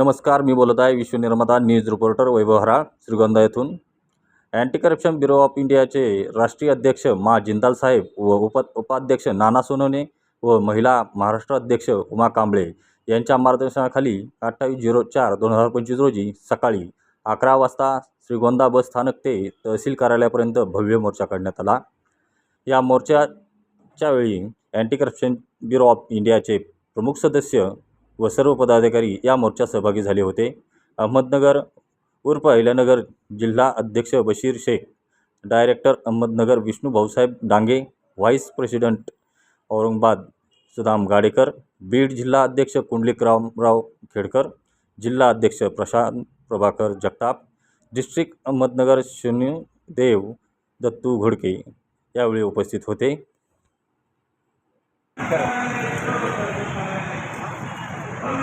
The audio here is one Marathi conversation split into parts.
नमस्कार मी बोलत आहे विश्वनिर्माता न्यूज रिपोर्टर वैभवहरा श्रीगोंदा येथून. अँटी करप्शन ब्युरो ऑफ इंडियाचे राष्ट्रीय अध्यक्ष मा जिंदाल साहेब व उप उपाध्यक्ष नाना सोनवणे व महिला महाराष्ट्र अध्यक्ष उमा कांबळे यांच्या मार्गदर्शनाखाली अठ्ठावीस झिरो चार दोन हजार पंचवीस रोजी सकाळी अकरा वाजता श्रीगोंदा बस स्थानक ते तहसील कार्यालयापर्यंत भव्य मोर्चा काढण्यात आला. या मोर्चाच्या वेळी अँटी करप्शन ब्युरो ऑफ इंडियाचे प्रमुख सदस्य व सर्व पदाधिकारी या मोर्चात सहभागी झाले होते. अहमदनगर उर्फ अहिल्यानगर जिल्हा अध्यक्ष Bashir Shaikh director Ahmednagar Vishnu Bhausaheb Dange vice president Aurangabad Sudam Gadekar Beed जिल्हा अध्यक्ष कुंडलिक रामराव खेडकर जिल्हा अध्यक्ष प्रशांत प्रभाकर जगताप डिस्ट्रिक्ट अहमदनगर शून्यदेव दत्तू घोडके यावेळी उपस्थित होते.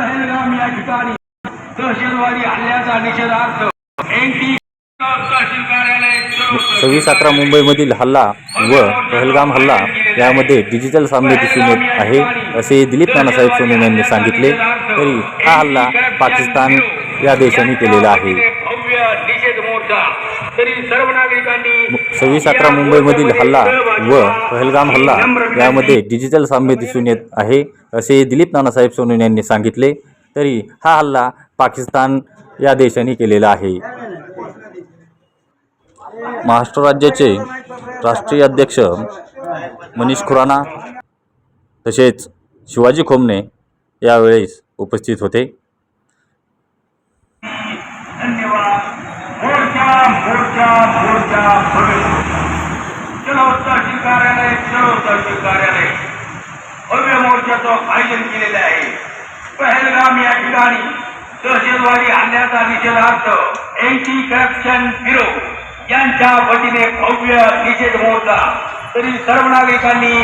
पहलगाम या ठिकाणी दहशतवादी हल्ल्याचा निषेधार्थ. सव्वीस अकरा मुंबईमधील हल्ला व पहलगाम हल्ला यामध्ये डिजिटल साम्य दिसून येत आहे असे दिलीप नानासाहेब सोनवणे यांनी सांगितले. तरी हा हल्ला पाकिस्तान या देशाने केलेला आहे. तरी सर्व नागरिकांनी सव्वीस अकरा मुंबईमधील हल्ला व पहलगाम हल्ला यामध्ये डिजिटल साम्य दिसून येत आहे असे दिलीप नानासाहेब सोनून यांनी सांगितले. तरी हा हल्ला पाकिस्तान या देशाने केलेला आहे. महाराष्ट्र राज्याचे राष्ट्रीय अध्यक्ष मनीष खुराना तसेच शिवाजी खोमने यावेळेस उपस्थित होते. मोर्चा मोर्चा मोर्चा भव्य चलो कार्यालय चलो कार्यालय. भव्य मोर्चाचं आयोजन केलेलं आहे. पहलगाम या ठिकाणी दहशतवादी हल्ल्याचा निषेधार्थ एंटी करप्शन ब्युरो यांच्या वतीने भव्य निषेध मोर्चा. तरी सर्व नागरिकांनी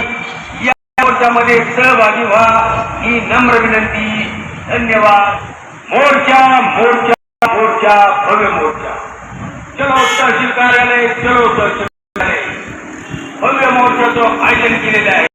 या मोर्चामध्ये सहभागी व्हा. ही नम्र विनंती. धन्यवाद. मोर्चा मोर्चा मोर्चा भव्य मोर्चा. चलो तहसील कार्यालय चलो तहसील कार्यालय भव्य मोर्चाचं आयोजन केलेलं आहे